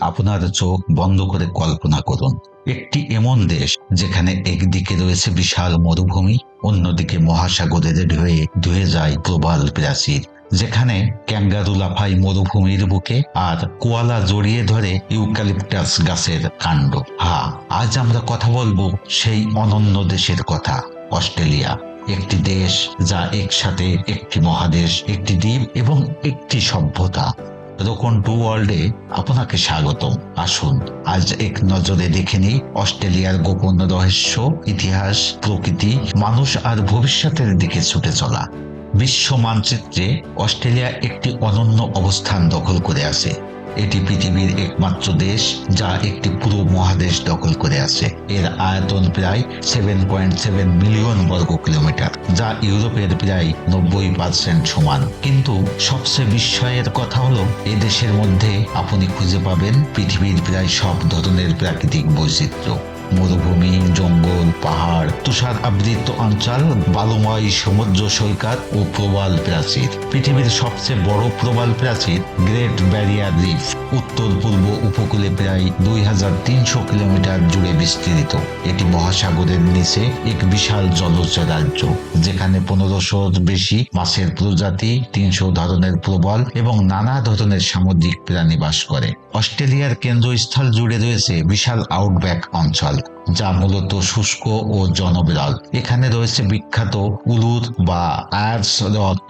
আপনার চোখ বন্ধ করে কল্পনা করুন। একটি এমন দেশ যেখানে একদিকে রয়েছে বিশাল মরুভূমি, অন্যদিকে মহাসাগরের ঢেউয়ে ধুয়ে যায় প্রবাল প্রাচীর, যেখানে ক্যাঙ্গারু লাফাই মরুভূমির বুকে আর কোয়ালা জড়িয়ে ধরে ইউক্যালিপটাস গাছের কাণ্ড। হা আজ আমরা কথা বলব সেই অনন্য দেশের কথা, অস্ট্রেলিয়া। একটি দেশ যা একসাথে একটি মহাদেশ, একটি দ্বীপ এবং একটি সভ্যতা। রোকন টু ওয়ার্ল্ডে আপনাকে স্বাগতম। আসুন, আজ এক নজরে দেখে নিই অস্ট্রেলিয়ার গোপন রহস্য, ইতিহাস, প্রকৃতি, মানুষ আর ভবিষ্যতের দিকে ছুটে চলা। বিশ্ব মানচিত্রে অস্ট্রেলিয়া একটি অনন্য অবস্থান দখল করে আছে। এটি পৃথিবীর একমাত্র দেশ যা একটি পুরো মহাদেশ দখল করে আছে। এর আয়তন প্রায় সেভেন পয়েন্ট সেভেন মিলিয়ন বর্গ কিলোমিটার, যা ইউরোপের প্রায় নব্বই পার্সেন্ট সমান। কিন্তু সবচেয়ে বিস্ময়ের কথা হলো, এ দেশের মধ্যে আপনি খুঁজে পাবেন পৃথিবীর প্রায় সব ধরনের প্রাকৃতিক বৈচিত্র্য। মরুভূমি, জঙ্গল, পাহাড়, তুষার আবৃত অঞ্চল, বালুময় সমুদ্র সৈকত ও প্রবাল প্রাচীর। পৃথিবীর সবচেয়ে বড় প্রবাল প্রাচীর গ্রেট ব্যারিয়ার রিফ। উত্তর পূর্ব উপকূলে প্রায় দুই হাজার তিনশো কিলোমিটার জুড়ে বিস্তৃত। এটি মহাসাগরের নিচে এক বিশাল জলজ রাজ্য, যেখানে পনেরোশোর বেশি মাছের প্রজাতি, তিনশো ধরনের প্রবল এবং নানা ধরনের সামুদ্রিক প্রাণী বাস করে। অস্ট্রেলিয়ার কেন্দ্রস্থল জুড়ে রয়েছে বিশাল আউটব্যাক অঞ্চল, যা মূলত শুষ্ক ও জনবিরল। এখানে রয়েছে বিখ্যাত উলুর বা আয়ার্স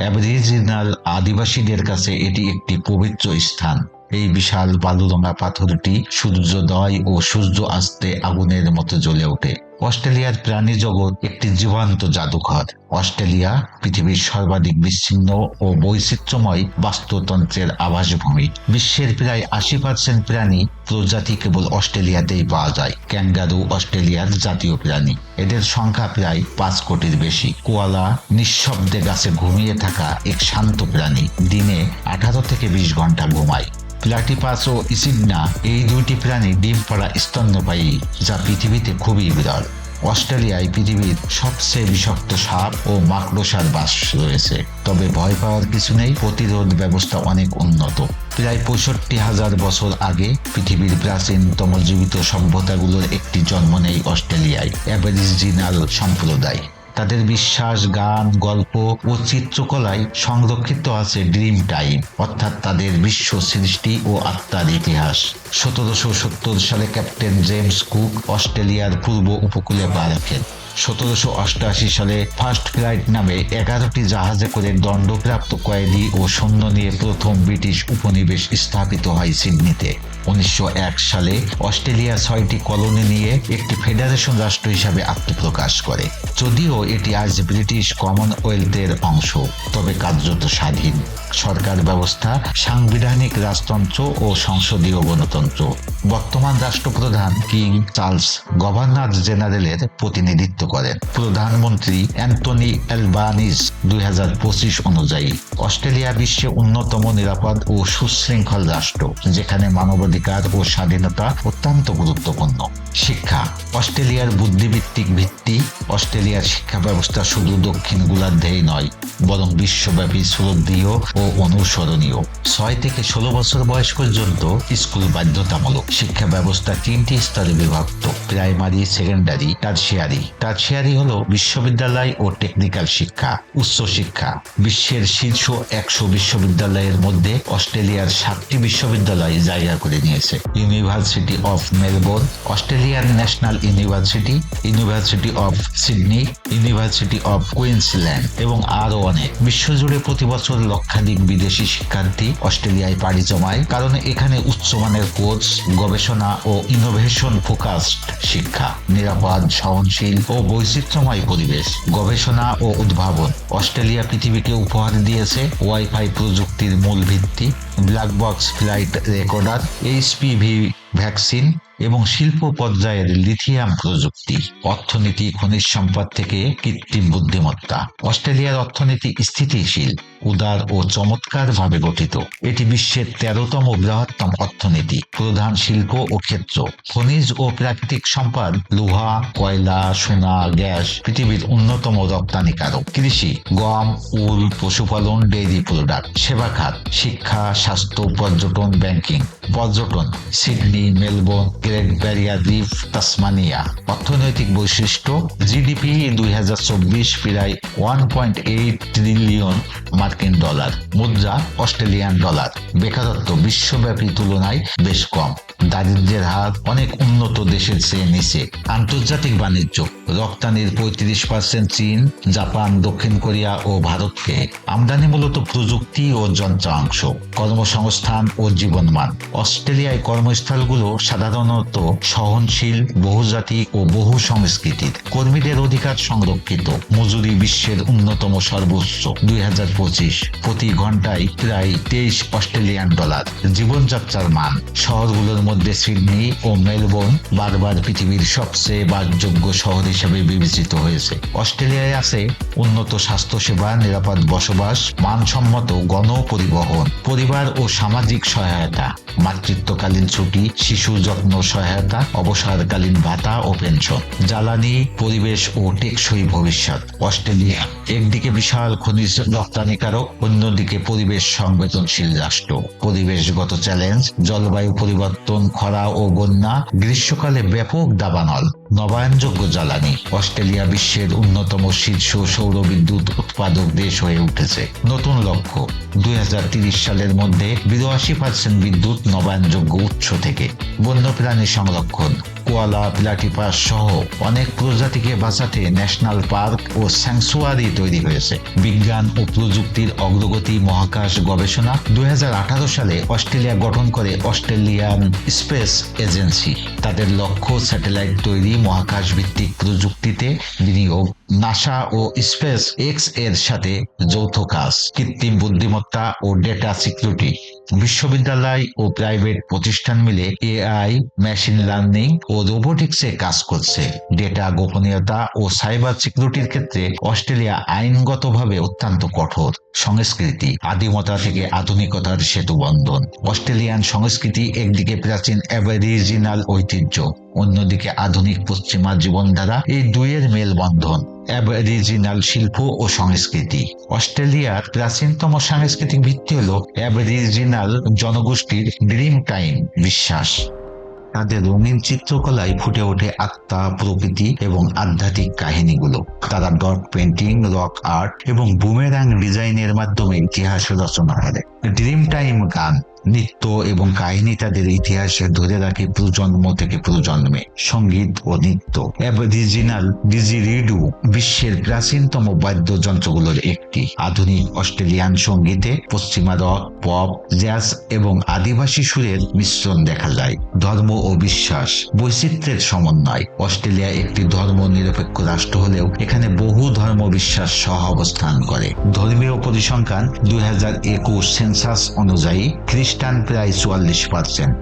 অ্যাবরিজিনাল আদিবাসীদের কাছে এটি একটি পবিত্র স্থান। এই বিশাল বালুরঙা পাথরটি সূর্যোদয় ও সূর্য আসতে আগুনের মতো জ্বলে ওঠে। অস্ট্রেলিয়ার প্রাণী জগৎ একটি জীবন্ত জাদুঘর। অস্ট্রেলিয়া পৃথিবীর সর্বাধিক বিচ্ছিন্ন ও বৈচিত্র্যময় বাস্তুতন্ত্রের আবাসভূমি। বিশ্বের প্রায় আশি পার্সেন্ট প্রাণী প্রজাতি কেবল অস্ট্রেলিয়াতেই পাওয়া যায়। ক্যাঙ্গারু অস্ট্রেলিয়ার জাতীয় প্রাণী। এদের সংখ্যা প্রায় পাঁচ কোটির বেশি। কোয়ালা নিঃশব্দে গাছে ঘুমিয়ে থাকা এক শান্ত প্রাণী দিনে আঠারো থেকে বিশ ঘণ্টা ঘুমায়। প্লাটিপাস ও এই দুইটি প্রাণী ডিম পাড়া স্তন্যপায়ী, যা পৃথিবীতে খুবই বিরল। অস্ট্রেলিয়ায় পৃথিবীর সবচেয়ে বিষাক্ত সাপ ও মাকড়সার বাস রয়েছে। তবে ভয় পাওয়ার কিছু নেই, প্রতিরোধ ব্যবস্থা অনেক উন্নত। প্রায় পঁয়ষট্টি হাজার বছর আগে পৃথিবীর প্রাচীনতম জীবিত সভ্যতাগুলোর একটি জন্ম নেই অস্ট্রেলিয়ায়, অ্যাবরিজিনাল সম্প্রদায়। তাদের বিশ্বাস, গান, গল্প ও চিত্রকলায় সংরক্ষিত আছে ড্রিম টাইম অর্থাৎ তাদের বিশ্ব সৃষ্টি ও আত্মার ইতিহাস। সতেরোশো সত্তর সালে ক্যাপ্টেন জেমস কুক অস্ট্রেলিয়ার পূর্ব উপকূলে পা রাখেন সতেরোশো অষ্টআশি সালে ফার্স্ট ফ্লাইট নামে এগারোটি জাহাজে করে দণ্ডপ্রাপ্ত কয়েদি ও সৈন্য নিয়ে প্রথম ব্রিটিশ উপনিবেশ স্থাপিত হয় সিডনিতে। উনিশশো এক সালে অস্ট্রেলিয়া ছয়টি কলোনি নিয়ে একটি ফেডারেশন রাষ্ট্র হিসাবে আত্মপ্রকাশ করে। যদিও এটি আজ ব্রিটিশ কমনওয়েলথের অংশ, তবে কার্যত স্বাধীন। সরকার ব্যবস্থা, সাংবিধানিক রাজতন্ত্র ও সংসদীয় গণতন্ত্র। বর্তমান রাষ্ট্রপ্রধান কিং চার্লস গভর্নর জেনারেলের প্রতিনিধিত্ব করেন প্রধানমন্ত্রী অ্যান্টনি অ্যালবানিজ দুই অনুযায়ী অস্ট্রেলিয়া বিশ্বে অন্যতম নিরাপদ ও সুশৃঙ্খল রাষ্ট্র, যেখানে মানবাধিকার ও স্বাধীনতা অত্যন্ত গুরুত্বপূর্ণ। শিক্ষা। অস্ট্রেলিয়ার বুদ্ধিভিত্তিক ভিত্তি অস্ট্রেলিয়ার শিক্ষা ব্যবস্থা শুধু দক্ষিণ গোলার্ধেই নয়, বরং বিশ্বব্যাপী শ্রদ্ধীয় ও অনুসরণীয়। ছয় থেকে ষোলো বছর বয়স পর্যন্ত স্কুল বাধ্যতামূলক। শিক্ষা ব্যবস্থা তিনটি স্তরে বিভক্ত। Primary, secondary, tertiary. টার্সিয়ারি হল বিশ্ববিদ্যালয় ও টেকনিক্যাল শিক্ষা, উচ্চ শিক্ষা। বিশ্বের শীর্ষ একশো বিশ্ববিদ্যালয়ের মধ্যে অস্ট্রেলিয়ার সাতটি বিশ্ববিদ্যালয় জায়গা করে নিয়েছে। University of Melbourne Australian National University University of Sydney University of Queensland এবং আরও অনেক। বিশ্বজুড়ে প্রতি বছর লক্ষাধিক বিদেশি শিক্ষার্থী অস্ট্রেলিয়ায় পাড়ি জমায়, কারণ এখানে উচ্চমানের কোর্স, গবেষণা ও ইনোভেশন ফোকাসড শিক্ষা, নিরাপদ, সহনশীল ও বৈচিত্র্যময় পরিবেশ, গবেষণা ও উদ্ভাবন। অস্ট্রেলিয়া পৃথিবীকে উপহার দিয়েছে ওয়াইফাই প্রযুক্তির মূল ভিত্তি, black box flight recorder, HPV vaccine এবং শিল্প পর্যায়ের লিথিয়াম প্রযুক্তি, অর্থনীতি, খনিজ সম্পদ থেকে কৃত্রিম বুদ্ধিমত্তা। অস্ট্রেলিয়ার অর্থনীতি স্থিতিশীল, উদার ও চমৎকার ভাবে গঠিত। এটি বিশ্বের তেরোতম বৃহত্তম অর্থনীতি, প্রধান শিল্প ও ক্ষেত্র। খনিজ ও প্রাকৃতিক সম্পদ, লোহা, কয়লা, সোনা, গ্যাস, পৃথিবীর অন্যতম রপ্তানিকারক। কৃষি, গম, উল, পশুপালন, ডেইরি প্রোডাক্ট, সেবা খাত, শিক্ষা, স্বাস্থ্য, পর্যটন, ব্যাংকিং। পর্যটন, Sydney, Melbourne Great Barrier Reef Tasmania. অর্থনৈতিক বৈশিষ্ট্য জিডিপি দুই হাজার চব্বিশ প্রায় ওয়ান পয়েন্ট এইট ট্রিলিয়ন মার্কিন ডলার, মুদ্রা অস্ট্রেলিয়ান ডলার। বেকারত্ব বিশ্বব্যাপী তুলনায় বেশ কম। দারিদ্র্যের হার অনেক উন্নত দেশের চেয়ে নিচে। আন্তর্জাতিক বাণিজ্য, রপ্তানির পঁয়ত্রিশ পার্সেন্ট চীন, জাপান, দক্ষিণ কোরিয়া ও ভারতকে আমদানি মূলত প্রযুক্তি ও যন্ত্রাংশ, কর্মসংস্থান ও জীবনমান। অস্ট্রেলিয়ায় কর্মস্থলগুলো সাধারণত সহনশীল, বহুজাতি ও বহু সংস্কৃতির। কর্মীদের অধিকার সংরক্ষিত। মজুরি বিশ্বের অন্যতম সর্বোচ্চ, দুই হাজার পঁচিশ। প্রতি ঘন্টায় প্রায় তেইশ অস্ট্রেলিয়ান ডলার। জীবনযাত্রার মান শহরগুলোর মধ্যে সিডনি ও মেলবোর্ন বারবার পৃথিবীর সবচেয়ে বাসযোগ্য শহর হিসেবে বিবেচিত হয়েছে। অস্ট্রেলিয়ায় আছে উন্নত স্বাস্থ্যসেবা, নিরাপদ বসবাস, মানসম্মত গণ পরিবহন পরিবার ও সামাজিক সহায়তা, মাতৃত্বকালীন ছুটি, শিশু যত্ন সহায়তা, অবসরকালীন ভাতা ও পেনশন, জ্বালানি, পরিবেশ ও টেকসই ভবিষ্যৎ। অস্ট্রেলিয়া একদিকে বিশাল খনিজ রপ্তানিকারক, অন্যদিকে পরিবেশ সংবেদনশীল রাষ্ট্র। পরিবেশগত চ্যালেঞ্জ, জলবায়ু পরিবর্তন খরা ও বন্যা গ্রীষ্মকালে ব্যাপক দাবানল। নবায়নযোগ্য জ্বালানি। অস্ট্রেলিয়া বিশ্বের অন্যতম শীর্ষ সৌর বিদ্যুৎ উৎপাদক দেশ হয়ে উঠেছে। নতুন লক্ষ্য, দুই সালের মধ্যে বিরাশি পার্সেন্ট বিদ্যুৎ নবায়নযোগ্য উৎস থেকে। বন্যপ্রাণী সংরক্ষণ, কোয়ালা, প্লাটিপাস সহ অনেক প্রজাতিকে বাঁচাতে ন্যাশনাল পার্ক ও স্যাংচুয়ারি তৈরি হয়েছে। বিজ্ঞান ও প্রযুক্তির অগ্রগতি মহাকাশ গবেষণা দুই হাজার আঠারো সালে অস্ট্রেলিয়া গঠন করে অস্ট্রেলিয়ান স্পেস এজেন্সি। তাদের লক্ষ্য স্যাটেলাইট তৈরি মহাকাশ ভিত্তিক প্রযুক্তিতে বিনিয়োগ। নাসা ও স্পেস এক্সের সাথে যৌথ কাজ। কৃত্রিম বুদ্ধিমত্তা ও ডেটা সিকিউরিটি। বিশ্ববিদ্যালয় ও প্রাইভেট প্রতিষ্ঠান মিলে এআই, মেশিন লার্নিং ও রোবোটিক্সে কাজ করছে। ডেটা গোপনীয়তা ও সাইবার সিকিউরিটির ক্ষেত্রে অস্ট্রেলিয়া আইনগতভাবে অত্যন্ত কঠোর। সংস্কৃতি, আদিমতা থেকে আধুনিকতার সেতু বন্ধন। অস্ট্রেলিয়ান সংস্কৃতি একদিকে প্রাচীন অ্যাবরিজিনাল ঐতিহ্য, অন্যদিকে আধুনিক পশ্চিমা জীবনধারা এই দুইয়ের মেলবন্ধন। অ্যাবরিজিনাল শিল্প ও সংস্কৃতি। অস্ট্রেলিয়ার প্রাচীনতম সাংস্কৃতিক ভিত্তি হল অ্যাবরিজিনাল জনগোষ্ঠীর ড্রিম টাইম বিশ্বাস। তাদের রঙিন চিত্রকলায় ফুটে ওঠে আত্মা, প্রকৃতি এবং আধ্যাত্মিক কাহিনীগুলো। তারা ডট পেন্টিং রক আর্ট এবং বুমেরাং ডিজাইনের মাধ্যমে ইতিহাস রচনা করে। ড্রিম টাইম গান, নৃত্য এবং কাহিনী তাদের ইতিহাসে ধরে রাখে প্রজন্ম থেকে প্রজন্মে। সংগীত ও নৃত্য। অ্যাবরিজিনাল ডিজিরিডু বিশ্বের প্রাচীনতম বাদ্যযন্ত্রগুলোর একটি। আধুনিক অস্ট্রেলিয়ান সঙ্গীতে পশ্চিমা রক, পপ, জ্যাজ এবং আদিবাসী সুরের মিশ্রণ দেখা যায়। ধর্ম ও বিশ্বাস, বৈচিত্র্যের সমন্বয়। অস্ট্রেলিয়া একটি ধর্ম নিরপেক্ষ রাষ্ট্র হলেও এখানে বহু ধর্ম বিশ্বাস সহ অবস্থান করে। ধর্মীয় পরিসংখ্যান দুই হাজার একুশ সেন্সাস অনুযায়ী খ্রিস্টান প্রায় চুয়াল্লিশ পার্সেন্ট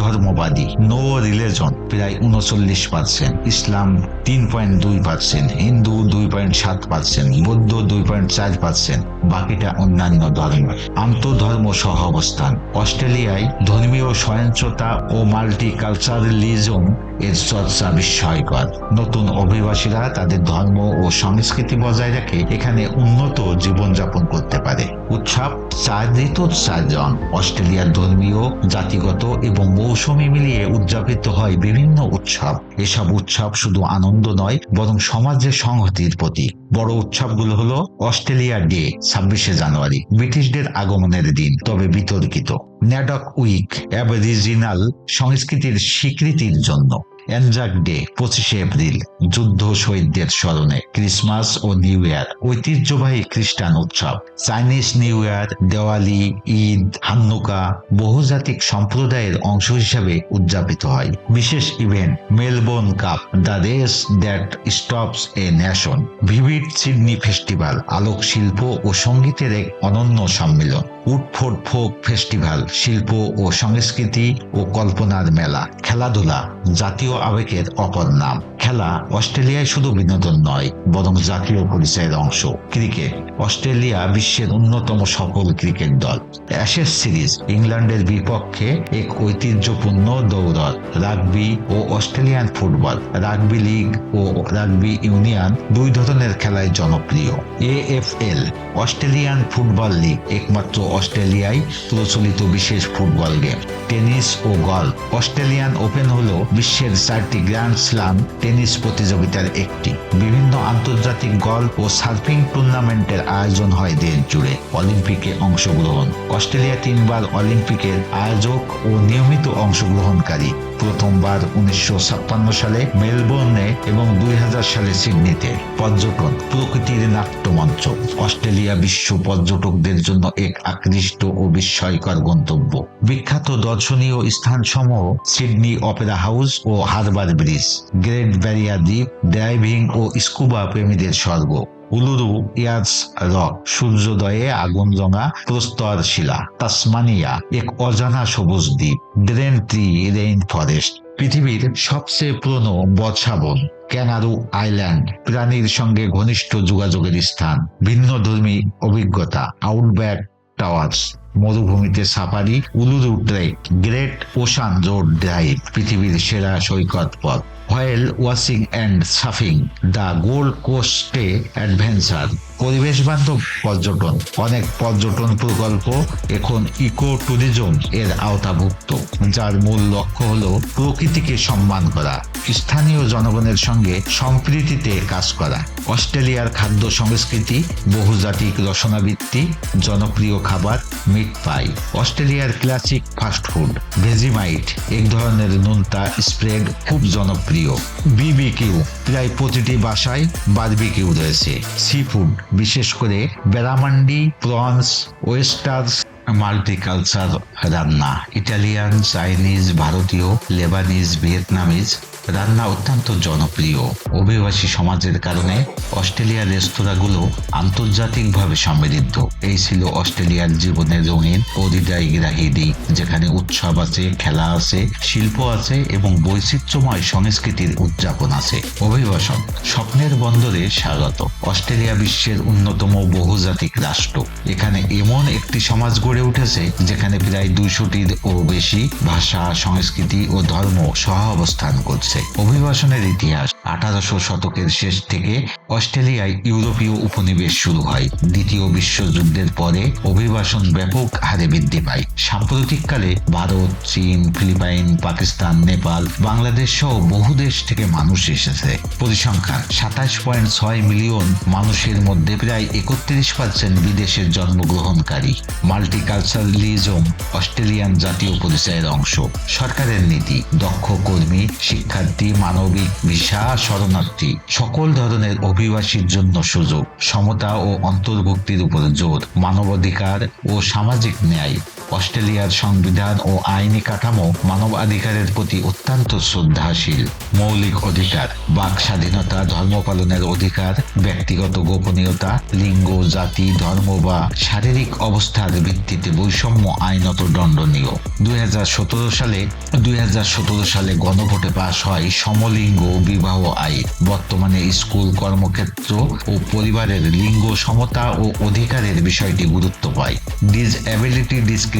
ধর্মবাদী নো রিলিজন প্রায় উনচল্লিশ পার্সেন্ট ইসলাম তিন পয়েন্ট দুই পার্সেন্ট হিন্দু দুই পয়েন্ট সাত পার্সেন্ট বৌদ্ধ দুই পয়েন্ট চার পার্সেন্ট বাকিটা অন্যান্য ধর্ম আন্তধর্ম সহ অবস্থান। অস্ট্রেলিয়ায় ধর্মীয় সহিংসতা ও মাল্টি কালচারালিজম এর চর্চা বিস্ময়কর। নতুন অভিবাসীরা তাদের ধর্ম ও সংস্কৃতি বজায় রেখে এখানে উন্নত জীবনযাপন করতে পারে। উৎসব চার ঋতুর চার রং অস্ট্রেলিয়ার ধর্মীয়, জাতিগত এবং মৌসুমী মিলিয়ে উদযাপিত হয় বিভিন্ন উৎসব। এসব উৎসব শুধু আনন্দ নয়, বরং সমাজের সংহতির প্রতীক। বড় উৎসবগুলো হলো অস্ট্রেলিয়া ডে, ছাব্বিশে জানুয়ারি, ব্রিটিশদের আগমনের দিন, তবে বিতর্কিত। ন্যাডক উইক, অ্যাবরিজিনাল সংস্কৃতির স্বীকৃতির জন্য। অ্যানজাক ডে, পঁচিশে এপ্রিল, যুদ্ধ শহীদদের স্মরণে, ক্রিসমাস ও নিউ ইয়ার, ঐতিহ্যবাহী খ্রিস্টান উৎসব। Chinese New Year, Diwali, Eid Hanukkah বহুজাতিক সম্প্রদায়ের অংশ হিসাবে উদযাপিত হয়। বিশেষ event, Melbourne Cup, the race that stops a nation, Vivid Sydney festival আলোক শিল্প ও সঙ্গীতের এক অনন্য সম্মেলন। উডফোর্ড ফোক ফেস্টিভ্যাল, শিল্প ও সংস্কৃতি ও কল্পনার মেলা, খেলাধুলা, জাতীয় আবেগের অপর নাম। খেলা অস্ট্রেলিয়ায় শুধু বিনোদন নয়, বরং জাতীয় পরিচয়ের অংশ। ক্রিকেট, অস্ট্রেলিয়া বিশ্বের অন্যতম সফল ক্রিকেট দল। অ্যাশেজ সিরিজ, ইংল্যান্ডের বিপক্ষে এক ঐতিহ্যপূর্ণ দৌড় রাগবি ও অস্ট্রেলিয়ান ফুটবল, রাগবি লিগ ও রাগবি ইউনিয়ন দুই ধরনের খেলায় জনপ্রিয়। এএফএল অস্ট্রেলিয়ান ফুটবল লিগ, একমাত্র অস্ট্রেলিয়ায় প্রচলিত বিশেষ ফুটবল গেম। টেনিস ও গল্ফ অস্ট্রেলিয়ান ওপেন হল বিশ্বের চারটি গ্র্যান্ড স্লাম টেনিস প্রতিযোগিতার একটি। বিভিন্ন আন্তর্জাতিক গল্ফ ও সার্ফিং টুর্নামেন্টের আয়োজন হয় দেশ জুড়ে অলিম্পিকে অংশগ্রহণ। অস্ট্রেলিয়া তিনবার অলিম্পিকের আয়োজক ও নিয়মিত অংশগ্রহণকারী। প্রথমবার উনিশশো সালে মেলবোর্নে এবং দুই হাজার সালে সিডনিতে। পর্যটন, প্রকৃতির নাট্যমঞ্চ। অস্ট্রেলিয়া বিশ্ব পর্যটকদের জন্য এক আকৃষ্ট ও বিস্ময়কর গন্তব্য। বিখ্যাত দর্শনীয় স্থানসমূহ সিডনি অপেরা হাউস ও হারবার ব্রিজ। গ্রেট ব্যারিয়ার দ্বীপ ড্রাইভিং ও স্কুবা প্রেমীদের স্বর্গ। উলুরু ইয়ার্স রক সূর্যোদয়ে আগুন রঙা প্রস্তর শিলা তাসমানিয়া এক অজানা সবুজ দ্বীপ ড্রেন ট্রি রেইন ফরেস্ট পৃথিবীর সবচেয়ে পুরনো বর্ষাবন ক্যানারু আইল্যান্ড প্রাণীর সঙ্গে ঘনিষ্ঠ যোগাযোগের স্থান ভিন্ন ধর্মী অভিজ্ঞতা আউটব্যাক টাওয়ার্স, মরুভূমিতে safari, Uluru trek, Great Ocean Road drive, পৃথিবীর সেরা সৈকত পথ। Whale watching and surfing the Gold কোস্টে adventure পরিবেশ বান্ধব পর্যটন, অনেক পর্যটন প্রকল্প এখন ইকো ট্যুরিজম এর আওতাভুক্ত, যার মূল লক্ষ্য হল প্রকৃতিকে সম্মান করা। স্থানীয় জনগণের সঙ্গে সম্প্রীতিতে কাজ করা। অস্ট্রেলিয়ার খাদ্য সংস্কৃতি, বহুজাতিক রসনাবৃত্তি জনপ্রিয় খাবার মিট পাই অস্ট্রেলিয়ার ক্লাসিক ফাস্টফুড ভেজিমাইট এক ধরনের নুনতা স্প্রেড খুব জনপ্রিয়। বিবিকিউ প্রায় প্রতিটি বাসায় বারবিকিউ রয়েছে। সি ফুড বিশেষ করে বেরামান্ডি প্রনস ওয়েস্টার্স মাল্টিকালচার রান্না ইটালিয়ান চাইনিজ ভারতীয় লেবানিজ ভিয়েতনামিজ রান্না অত্যন্ত জনপ্রিয়। অভিবাসী সমাজের কারণে অস্ট্রেলিয়ার রেস্তোরাঁগুলো আন্তর্জাতিকভাবে সমৃদ্ধ। এই ছিল অস্ট্রেলিয়ার জীবনের রঙিন ও দিক যেখানে উৎসব আছে, খেলা আছে, শিল্প আছে এবং বৈচিত্র্যময় সংস্কৃতির উদযাপন আছে। অভিবাসন স্বপ্নের বন্দরে স্বাগত। অস্ট্রেলিয়া বিশ্বের অন্যতম বহুজাতিক রাষ্ট্র। এখানে এমন একটি সমাজ গড়ে উঠেছে, যেখানে প্রায় দুইশোটির ও বেশি ভাষা, সংস্কৃতি ও ধর্ম সহ অবস্থান করছে। অভিবাসনের ইতিহাস আঠারোশো শতকের শেষ থেকে অস্ট্রেলিয়ায় ইউরোপীয় উপনিবেশ শুরু হয়। দ্বিতীয় বিশ্বযুদ্ধের পরে অভিবাসন ব্যাপক হারে বৃদ্ধি পায়। সাম্প্রতিককালে ভারত, চীন, ফিলিপাইন, পাকিস্তান, নেপাল, বাংলাদেশ সহ বহু দেশ থেকে মানুষ এসেছে। পরিসংখ্যান, সাতাশ পয়েন্ট ছয় মিলিয়ন মানুষের মধ্যে প্রায় একত্রিশ পার্সেন্ট বিদেশের জন্মগ্রহণকারী। মাল্টিকালচারালিজম অস্ট্রেলিয়ান জাতীয় পরিচয়ের অংশ। সরকারের নীতি, দক্ষ কর্মী, শিক্ষার্থী, মানবিক, ভিসা, শরণার্থী, সকল ধরনের অভিবাসীর জন্য সুযোগ, সমতা ও অন্তর্ভুক্তির উপর জোর, মানবাধিকার ও সামাজিক ন্যায়। অস্ট্রেলিয়ার সংবিধান ও আইনি কাঠামো মানবাধিকারের প্রতি অত্যন্ত শ্রদ্ধাশীল। মৌলিক অধিকার, বাক স্বাধীনতা, ধর্ম পালনের অধিকার, ব্যক্তিগত গোপনীয়তা, লিঙ্গ, জাতি, ধর্ম বা শারীরিক অবস্থার ভিত্তিতে বৈষম্য আইনত দণ্ডনীয়। দুই হাজার সতেরো সালে, দুই হাজার সতেরো সালে গণভোটে পাশ হয় সমলিঙ্গ বিবাহ আইন। বর্তমানে স্কুল, কর্মক্ষেত্র ও পরিবারের লিঙ্গ সমতা ও অধিকারের বিষয়টি গুরুত্ব পায়। ডিসএবিলিটি ডিসক্রিমিনেশন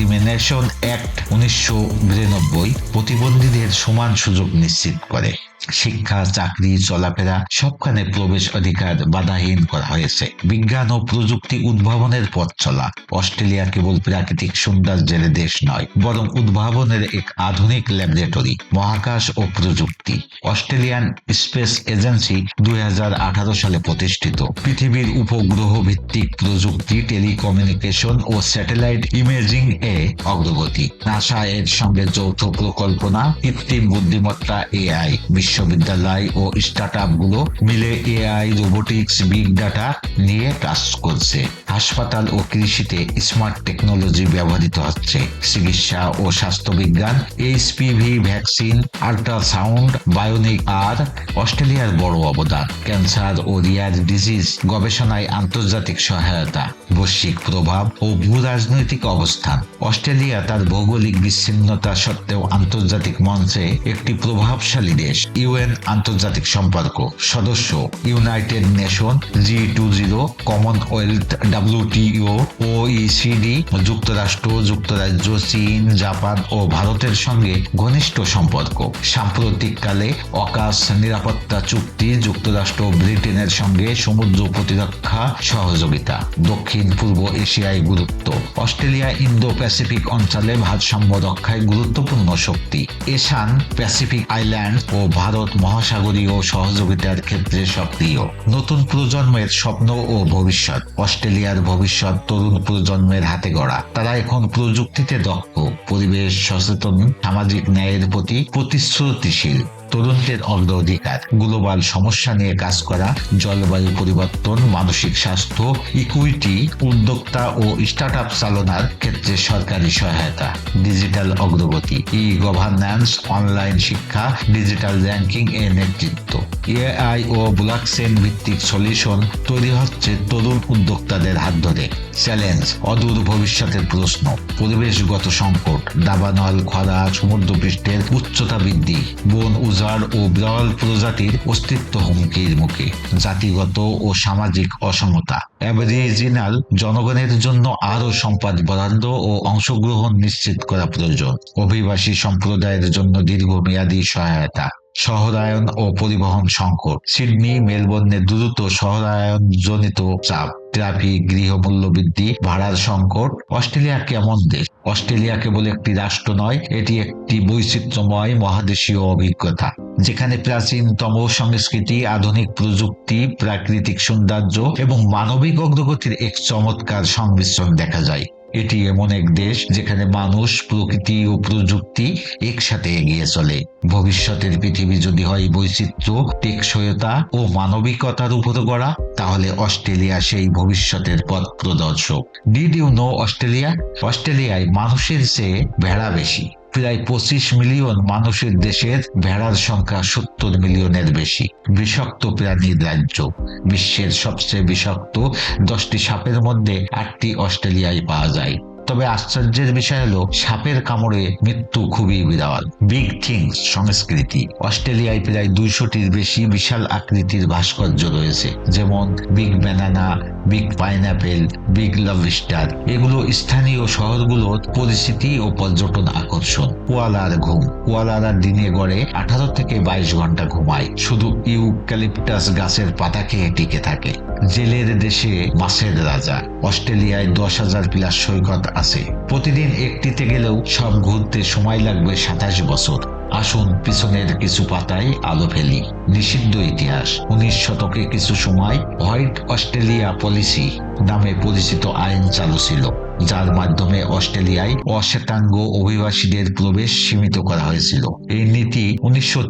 অ্যাক্ট উনিশশো বিরানব্বই প্রতিবন্ধীদের সমান সুযোগ নিশ্চিত করে। শিক্ষা, চাকরি, চলাফেরা সবখানে প্রবেশ অধিকার বাধাহীন করা হয়েছে। বিজ্ঞান ও প্রযুক্তি উদ্ভাবনের পথ চলা। অস্ট্রেলিয়া কেবল প্রাকৃতিক সৌন্দর্যের দেশ নয়, বরং উদ্ভাবনের এক আধুনিক ল্যাবরেটরি, মহাকাশ ও প্রযুক্তি। অস্ট্রেলিয়ান স্পেস এজেন্সি দুই হাজার আঠারো সালে প্রতিষ্ঠিত। পৃথিবীর উপগ্রহ ভিত্তিক প্রযুক্তি, টেলিকমিউনিকেশন ও স্যাটেলাইট ইমেজিং এ অগ্রগতি। নাসা এর সঙ্গে যৌথ প্রকল্পনা, কৃত্রিম বুদ্ধিমত্তা এআই বিশ্ববিদ্যালয় ও স্টার্টগুলো মিলে এআই রোবোটিক্স বিগ ডাটা নিয়ে কাজ করছে। হাসপাতাল ও কৃষিতে স্মার্ট টেকনোলজি ব্যবহৃত হচ্ছে। চিকিৎসা ও স্বাস্থ্যবিজ্ঞান এইচপিভি ভ্যাকসিন আল্ট্রাসাউন্ড বায়োনিক আর অস্ট্রেলিয়ার বড় অবদান ক্যান্সার ও রিয়ার ডিজিজ গবেষণায় আন্তর্জাতিক সহায়তা, বৈশ্বিক প্রভাব ও ভূ রাজনৈতিক অবস্থান। অস্ট্রেলিয়া তার ভৌগোলিক বিচ্ছিন্নতা সত্ত্বেও আন্তর্জাতিক মঞ্চে একটি প্রভাবশালী দেশ। ইউএন আন্তর্জাতিক সম্পর্ক সদস্য United Nation, G two zero, commonwealth WTO ও ইসিডি যুক্তরাষ্ট্র, যুক্তরাজ্য, চীন, জাপান ও ভারতের সঙ্গে ঘনিষ্ঠ সম্পর্ক। সাম্প্রতিককালে অকাশ নিরাপত্তা চুক্তি যুক্তরাষ্ট্র ব্রিটেনের সঙ্গে সমুদ্র প্রতিরক্ষা সহযোগিতা। দক্ষিণ পূর্ব এশিয়ায় গুরুত্ব। অস্ট্রেলিয়া ইন্দো প্যাসিফিক অঞ্চলে ভারসাম্য রক্ষায় গুরুত্বপূর্ণ শক্তি। এশান প্যাসিফিক আইল্যান্ড ও ভারত মহাসাগরীয় সহযোগিতার ক্ষেত্রে সক্রিয়। নতুন প্রজন্মের স্বপ্ন ও ভবিষ্যৎ। অস্ট্রেলিয়ার ভবিষ্যৎ তরুণ প্রজন্মের হাতে গড়া। তারা এখন প্রযুক্তিতে দক্ষ। পরিবেশ সচেতন, সামাজিক ন্যায়ের প্রতি প্রতিশ্রুতিশীল। তরুণদের অগ্রাধিকার, গ্লোবাল সমস্যা নিয়ে কাজ করা, জলবায়ু পরিবর্তন, মানসিক স্বাস্থ্য ইকুইটি উদ্যোক্তা ও স্টার্ট আপ চালনার ক্ষেত্রে সরকারি সহায়তা। ডিজিটাল অগ্রগতি ই গভর্ন্যান্স অনলাইন শিক্ষা ডিজিটাল র্যাঙ্কিং এ নেতৃত্ব। এআই ও ব্লকচেন ভিত্তিক সলিউশন তৈরি হচ্ছে তরুণ উদ্যোক্তাদের হাত ধরে। চ্যালেঞ্জ অদূর ভবিষ্যতের প্রশ্ন। পরিবেশগত সংকট, দাবানল, খরা, সমুদ্রপৃষ্ঠের উচ্চতা বৃদ্ধি, বন উজাড় ও বিরল প্রজাতির অস্তিত্ব হুমকির মুখে। জাতিগত ও সামাজিক অসমতা। অ্যাবরিজিনাল জনগণের জন্য আরও সম্পদ বরাদ্দ ও অংশগ্রহণ নিশ্চিত করা প্রয়োজন। অভিবাসী সম্প্রদায়ের জন্য দীর্ঘমেয়াদী সহায়তা। শহরায়ন ও পরিবহন সংকট। সিডনি, মেলবোর্নে দ্রুত শহরায়ন জনিত চাপ। ট্রাফিক গৃহমূল্য বৃদ্ধি ভাড়ার সংকট। অস্ট্রেলিয়া কেমন দেশ? অস্ট্রেলিয়া কেবল একটি রাষ্ট্র নয়, এটি একটি বৈচিত্র্যময় মহাদেশীয় অভিজ্ঞতা। যেখানে প্রাচীনতম সংস্কৃতি, আধুনিক প্রযুক্তি, প্রাকৃতিক সৌন্দর্য এবং মানবিক অগ্রগতির এক চমৎকার সংমিশ্রণ দেখা যায়। এটি এমন এক দেশ যেখানে মানুষ, প্রকৃতি ও প্রযুক্তি একসাথে এগিয়ে চলে। ভবিষ্যতের পৃথিবী যদি হয় বৈচিত্র্য, টেকসইতা ও মানবিকতার উপর গড়া তাহলে অস্ট্রেলিয়া সেই ভবিষ্যতের পথ প্রদর্শক। ডিড ইউ নো অস্ট্রেলিয়া অস্ট্রেলিয়ায় মানুষের চেয়ে ভেড়া বেশি। প্রায় পঁচিশ মিলিয়ন মানুষের দেশের ভেড়ার সংখ্যা সত্তর মিলিয়নের বেশি। বিষাক্ত প্রাণীর রাজ্য। বিশ্বের সবচেয়ে বিষাক্ত দশটি সাপের মধ্যে আটটি অস্ট্রেলিয়ায় পাওয়া যায়। তবে আশ্চর্যের বিষয় হলো, সাপের কামড়ে মৃত্যু খুবই বিরল। বিগ থিংস সংস্কৃতি। অস্ট্রেলিয়ায় প্রায় দুইশোটির বেশি বিশাল আকৃতির ভাস্কর্য রয়েছে। যেমন big banana big pineapple, big lobster এগুলো স্থানীয় শহরগুলোর পরিস্থিতি ও পর্যটন আকর্ষণ। কোয়ালার ঘুম, কোয়ালারা দিনে গড়ে আঠারো থেকে বাইশ ঘণ্টা ঘুমায়। শুধু ইউক্যালিপটাস গাছের পাতা খেয়ে টিকে থাকে। জেলের দেশে মাছের রাজা, অস্ট্রেলিয়ায় দশ হাজার প্লাস সৈকত আছে। প্রতিদিন একটিতে গেলেও সব ঘুরতে সময় লাগবে সাতাশ বছর। আসুন, পিছনের কিছু পাতায় আলো ফেলি। নিষিদ্ধ ইতিহাস। উনিশ শতকে কিছু সময় হোয়াইট অস্ট্রেলিয়া পলিসি নামে পরিচিত আইন চালু ছিল, যার মাধ্যমে অস্ট্রেলিয়ায় অশ্বেতাঙ্গ অভিবাসীদের প্রবেশ সীমিত করা হয়েছিল। এই নীতি উনিশশো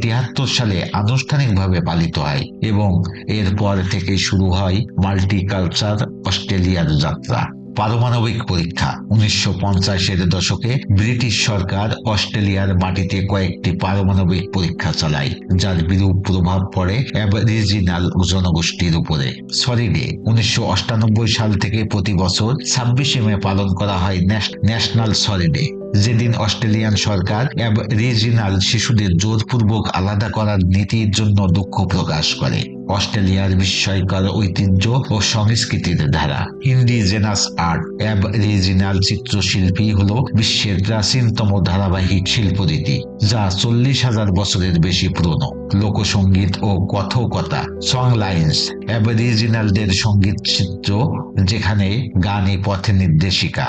সালে আনুষ্ঠানিকভাবে পালিত হয় এবং এরপর থেকে শুরু হয় মাল্টিকালচার অস্ট্রেলিয়ার যাত্রা। পারমাণবিক পরীক্ষা। উনিশশো পঞ্চাশের দশকে ব্রিটিশ সরকার অস্ট্রেলিয়ার মাটিতে কয়েকটি পারমাণবিক পরীক্ষা চালায়, যার বিরূপ প্রভাব পড়ে অ্যাবরিজিনাল জনগোষ্ঠীর উপরে। সরিডে, উনিশশো সাল থেকে প্রতি বছর ছাব্বিশে মে পালন করা হয় ন্যাশনাল সরিডে, যেদিন অস্ট্রেলিয়ান সরকার রিজিনাল শিশুদের জোরপূর্বক আলাদা করার নীতির জন্য দুঃখ প্রকাশ করে। অস্ট্রেলিয়ার বিস্ময়কর ঐতিহ্য ও সংস্কৃতির ধারা। ইন্ডিজেনাস আর্ট অ্যাব রিজিনাল চিত্রশিল্পী হল বিশ্বের প্রাচীনতম ধারাবাহিক শিল্পরীতি, যা চল্লিশ হাজার বছরের বেশি পুরনো। লোকসঙ্গীত ও কথকতা সং লাইন্স অ্যাবরিজিনালদের সংগীত চিত্র, যেখানে গানে পথে নির্দেশিকা।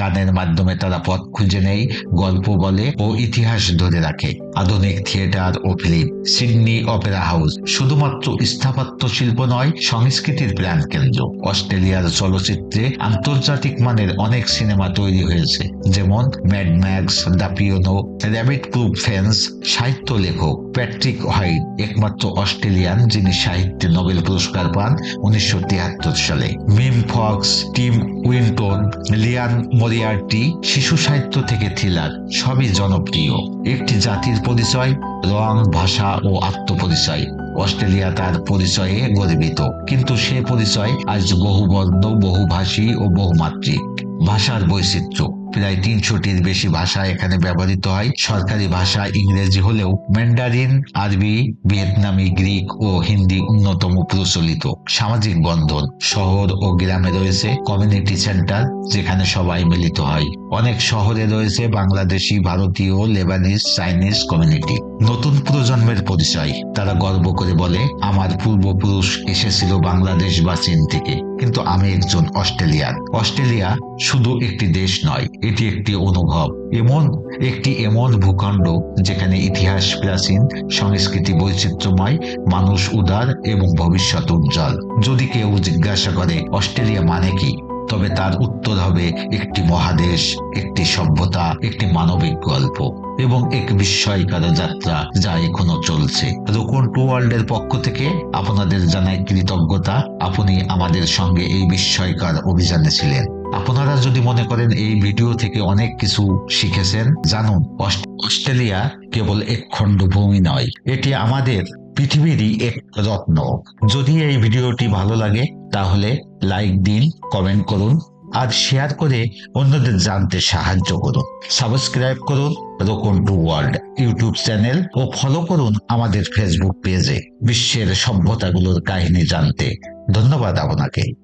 গানের মাধ্যমে তারা পথ খুঁজে নেয়, গল্প বলে ও ইতিহাস ধরে রাখে। আধুনিক থিয়েটার ও ফিল্ম, সিডনি অপেরা হাউস শুধুমাত্র স্থাপত্য শিল্প নয়, সংস্কৃতির প্রাণ কেন্দ্র। অস্ট্রেলিয়ার চলচ্চিত্রে আন্তর্জাতিক মানের অনেক সিনেমা তৈরি হয়েছে, যেমন Mad Max the piano rabbit proof fence সাহিত্য লেখক প্যাট্রিক হোয়াইট, একমাত্র অস্ট্রেলিয়ান যিনি সাহিত্যে নোবেল পুরস্কার পান উনিশশো তিয়াত্তর সালে। Mem Fox, Tim Winton, Liane Moriarty শিশু সাহিত্য থেকে থ্রিলার, সবই জনপ্রিয়। একটি জাতির পরিচয়, রং, ভাষা ও আত্মপরিচয়। অস্ট্রেলিয়া তার পরিচয়ে গর্বিত, কিন্তু সে পরিচয় আজ বহুবর্ণ, বহুভাষী ও বহুমাত্রিক। ভাষার বৈচিত্র্য। প্রায় তিনশোটির বেশি ভাষা এখানে ব্যবহৃত হয়। সরকারি ভাষা ইংরেজি হলেও ম্যান্ডারিন, আরবি, ভিয়েতনামি, গ্রিক ও হিন্দি অন্যতম প্রচলিত সামাজিক বন্ধন শহর ও গ্রামে রয়েছে কমিউনিটি সেন্টার যেখানে সবাই মিলিত হয়। অনেক শহরে রয়েছে বাংলাদেশি, ভারতীয়, লেবানিজ, চাইনিজ কমিউনিটি। নতুন প্রজন্মের পরিচয়, তারা গর্ব করে বলে, আমার পূর্বপুরুষ এসেছিল বাংলাদেশ বা চীন থেকে। কিন্তু আমি একজন অস্ট্রেলিয়ান। অস্ট্রেলিয়া শুধু একটি দেশ নয় এটি একটি অনুভব, এমন একটি এমন ভূখণ্ড যেখানে ইতিহাস প্রাচীন, সংস্কৃতি বৈচিত্র্যময়, মানুষ উদার এবং ভবিষ্যৎ উজ্জ্বল। যদি কেউ জিজ্ঞাসা করে, অস্ট্রেলিয়া মানে কি? তবে তার উত্তর হবে, একটি মহাদেশ, একটি সভ্যতা, একটি মানবিক গল্প এবং এক বিস্ময়কার যাত্রা যা এখনও চলছে। রোকন টু ওয়ার্ল্ডের পক্ষ থেকে আপনাদের জানাই কৃতজ্ঞতা। আপনি আমাদের সঙ্গে এই বিস্ময়কার অভিযানে ছিলেন। আপনারা যদি মনে করেন এই ভিডিও থেকে অনেক কিছু শিখেছেন, জানুন। অস- অস্ট্রেলিয়া কেবল এক খণ্ড ভূমি নয়, এটি আমাদের পৃথিবীরই এক রত্ন। যদি এই ভিডিওটি ভালো লাগে, তাহলে লাইক দিন, কমেন্ট করুন, আর শেয়ার করে অন্যদের জানতে সাহায্য করুন। সাবস্ক্রাইব করুন Rokon to world YouTube channel O follow করুন আমাদের ফেসবুক পেজে বিশ্বের সভ্যতাগুলোর কাহিনী জানতে। ধন্যবাদ আপনাকে।